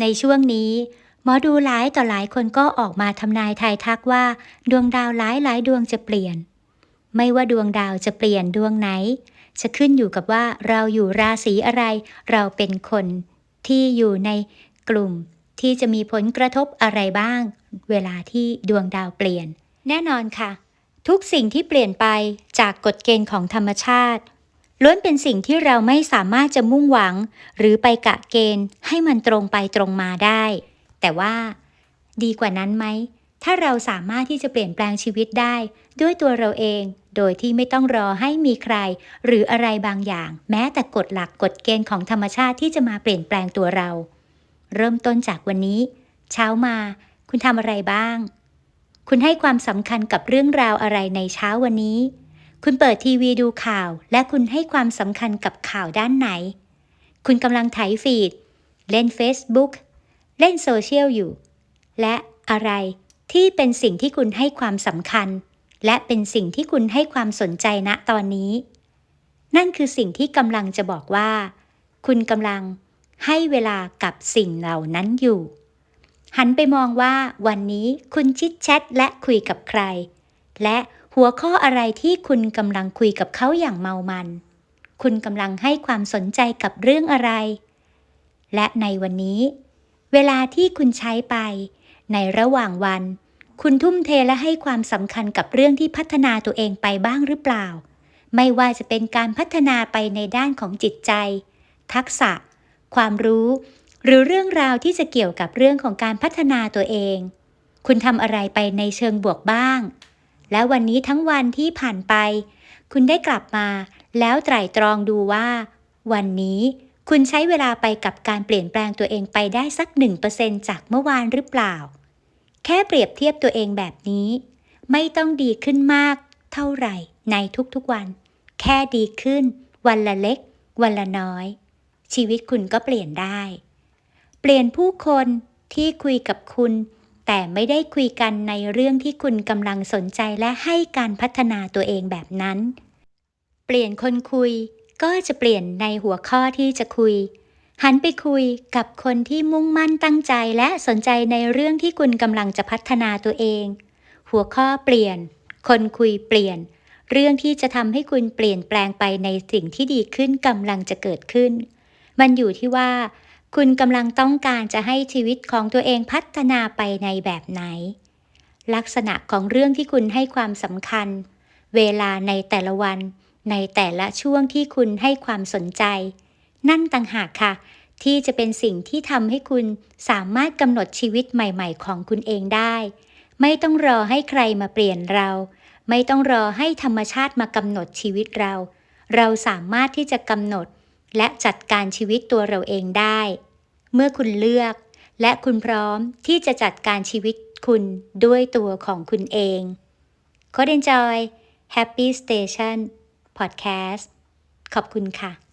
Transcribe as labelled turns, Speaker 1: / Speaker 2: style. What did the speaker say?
Speaker 1: ในช่วงนี้ หมอดูหลายต่อหลายคนก็ออกมาทำนายทายทักว่า ดวงดาวหลายหลายดวงจะเปลี่ยน ไม่ว่าดวงดาวจะเปลี่ยนดวงไหน จะขึ้นอยู่กับว่าเราอยู่ราศีอะไร เราเป็นคนที่อยู่ในกลุ่มที่จะมีผลกระทบอะไรบ้าง เวลาที่ดวงดาวเปลี่ยน แน่นอนค่ะ ทุกสิ่งที่เปลี่ยนไปจากกฎเกณฑ์ของธรรมชาติ ล้วนเป็นสิ่งที่เราไม่สามารถจะมุ่งหวัง หรือไปกะเกณฑ์ให้มันตรงไปตรงมาได้ แต่ว่า ดีกว่านั้นไหม ถ้าเราสามารถที่จะเปลี่ยนแปลงชีวิตได้ ด้วยตัวเราเอง โดยที่ไม่ต้องรอให้มีใคร หรืออะไรบางอย่าง แม้แต่กฎหลักกฎเกณฑ์ของธรรมชาติที่จะมาเปลี่ยนแปลงตัวเรา เริ่มต้นจากวันนี้ เช้ามา คุณทำอะไรบ้าง คุณให้ความสำคัญกับเรื่องราวอะไรในเช้าวันนี้ คุณเปิดทีวีดูข่าว และคุณให้ความสำคัญกับข่าวด้านไหน คุณกำลังไถฟีด เล่น Facebook เล่นโซเชียลอยู่ และอะไรที่เป็นสิ่งที่คุณให้ความสำคัญ และเป็นสิ่งที่คุณให้ความสนใจณตอนนี้ นั่นคือสิ่งที่กำลังจะบอกว่า คุณกำลังให้เวลากับสิ่งเหล่านั้นอยู่ หันไปมองว่าวันนี้คุณชิดแชทและคุยกับใคร และ หัวข้ออะไรที่คุณกำลังคุยกับเขาอย่างเมามัน คุณกำลังให้ความสนใจกับเรื่องอะไร และในวันนี้ เวลาที่คุณใช้ไป ในระหว่างวัน คุณทุ่มเทและให้ความสำคัญกับเรื่องที่พัฒนาตัวเองไปบ้างหรือเปล่า ไม่ว่าจะเป็นการพัฒนาไปในด้านของจิตใจ ทักษะ ความรู้ หรือเรื่องราวที่จะเกี่ยวกับเรื่องของการพัฒนาตัวเอง คุณทำอะไรไปในเชิงบวกบ้าง และวันนี้ทั้งวันที่ผ่านไป คุณได้กลับมา แล้วไตร่ตรองดูว่า วันนี้คุณใช้เวลาไปกับการเปลี่ยนแปลงตัวเองไปได้สัก 1%จากเมื่อวานหรือเปล่า แค่เปรียบเทียบตัวเองแบบนี้ ไม่ต้องดีขึ้นมากเท่าไหร่ในทุกๆวัน แค่ดีขึ้น วันละเล็ก วันละน้อย ชีวิตคุณก็เปลี่ยนได้ เปลี่ยนผู้คนที่คุยกับคุณ แต่ไม่ได้คุยกันในเรื่องที่คุณกำลังสนใจและให้การพัฒนาตัวเองแบบนั้น เปลี่ยนคนคุย ก็จะเปลี่ยนในหัวข้อที่จะคุย หันไปคุยกับคนที่มุ่งมั่นตั้งใจและสนใจในเรื่องที่คุณกำลังจะพัฒนาตัวเอง หัวข้อเปลี่ยน คนคุยเปลี่ยน เรื่องที่จะทำให้คุณเปลี่ยนแปลงไปในสิ่งที่ดีขึ้นกำลังจะเกิดขึ้น มันอยู่ที่ว่า คุณกำลังต้องการจะให้ชีวิตของตัวเองพัฒนาไปในแบบไหน ลักษณะของเรื่องที่คุณให้ความสำคัญ เวลาในแต่ละวัน ในแต่ละช่วงที่คุณให้ความสนใจ นั่นต่างหากค่ะ ที่จะเป็นสิ่งที่ทำให้คุณสามารถกำหนดชีวิตใหม่ๆ ของคุณเองได้ ไม่ต้องรอให้ใครมาเปลี่ยนเรา ไม่ต้องรอให้ธรรมชาติมากำหนดชีวิตเรา เราสามารถที่จะกำหนด และจัดการชีวิตตัวเราเองได้ เมื่อคุณเลือก และคุณพร้อมที่จะจัดการชีวิตคุณด้วยตัวของคุณเองโคดเอนจอย Happy Station Podcast ขอบคุณค่ะ